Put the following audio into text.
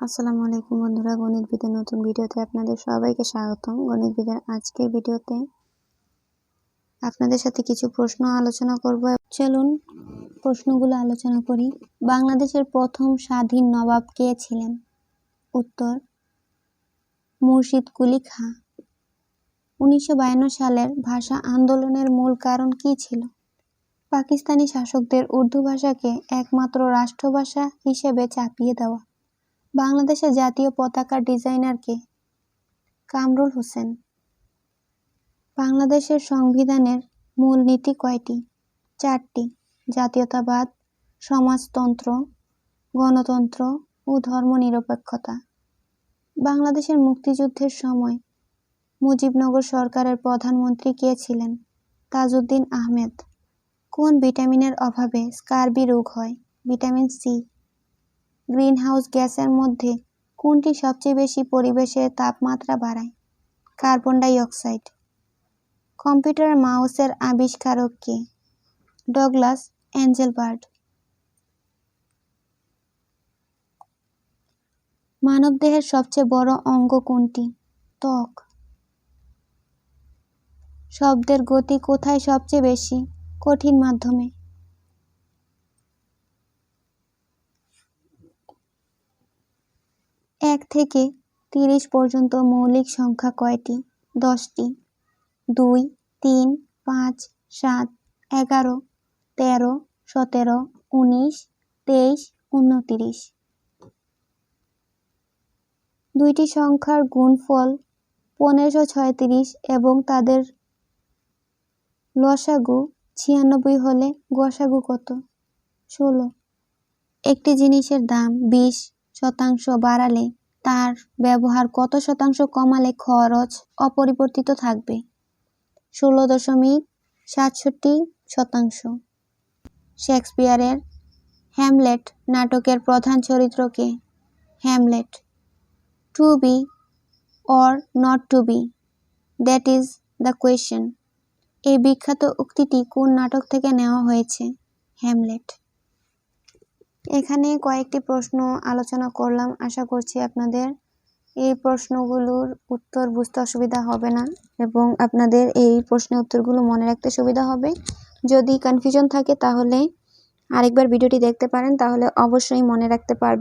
আসসালামু আলাইকুম বন্ধুরা, গণিত বিদের নতুন ভিডিওতে আপনাদের সবাইকে স্বাগতম। গণিত বিদের আজকের ভিডিওতে আপনাদের সাথে কিছু প্রশ্ন আলোচনা করব। চলুন প্রশ্নগুলো আলোচনা করি। বাংলাদেশের প্রথম স্বাধীন নবাব কে ছিলেন? উত্তর, মুর্শিদ কুলি খাঁ। উনিশশো সালের ভাষা আন্দোলনের মূল কারণ কি ছিল? পাকিস্তানি শাসকদের উর্দু ভাষাকে একমাত্র রাষ্ট্রভাষা হিসেবে চাপিয়ে দেওয়া। বাংলাদেশের জাতীয় পতাকার ডিজাইনার কে কামরুল হোসেন। বাংলাদেশের সংবিধানের মূল নীতি কয়টি? চারটি। জাতীয়তাবাদ, সমাজতন্ত্র, গণতন্ত্র ও ধর্মনিরপেক্ষতা। বাংলাদেশের মুক্তিযুদ্ধের সময় মুজিবনগর সরকারের প্রধানমন্ত্রী কে ছিলেন? তাজউদ্দিন আহমেদ। কোন ভিটামিনের অভাবে স্কারবি রোগ হয়? ভিটামিন সি গ্রিনহাউস গ্যাসের মধ্যে কোনটি সবচেয়ে বেশি পরিবেশের তাপমাত্রা বাড়ায়? কার্বন ডাই অক্সাইড কম্পিউটার মাউসের আবিষ্কারক কে? ডগলাস অ্যাঞ্জেলবার্ড মানবদেহের সবচেয়ে বড় অঙ্গ কোনটি? ত্বক। শব্দের গতি কোথায় সবচেয়ে বেশি? কঠিন মাধ্যমে। এক থেকে তিরিশ পর্যন্ত মৌলিক সংখ্যা কয়টি? দশটি। দুই, তিন, পাঁচ, সাত, এগারো, তেরো, সতেরো, উনিশ, তেইশ, উনতিরিশ। দুইটি সংখ্যার গুণফল পনেরোশো ছয়ত্রিশ এবং তাদের লসাগু ছিয়ানব্বই হলে গসাগু কত? ষোলো। একটি জিনিসের দাম বিশ শতাংশ বাড়ালে তার ব্যবহার কত শতাংশ কমালে খরচ অপরিবর্তিত থাকবে? ষোলো দশমিক সাতষট্টি শতাংশ। শেক্সপিয়ারের হ্যামলেট নাটকের প্রধান চরিত্রকে Hamlet. To be or not to be, that is the question. এই বিখ্যাত উক্তিটি কোন নাটক থেকে নেওয়া হয়েছে? হ্যামলেট। এখানে কয়েকটি প্রশ্ন আলোচনা করলাম, আশা করছি আপনাদের এই প্রশ্নগুলোর উত্তর বুঝতে অসুবিধা হবে না এবং আপনাদের এই প্রশ্নের উত্তরগুলো মনে রাখতে সুবিধা হবে। যদি কনফিউশন থাকে তাহলে আরেকবার ভিডিওটি দেখতে পারেন, তাহলে অবশ্যই মনে রাখতে পারবেন।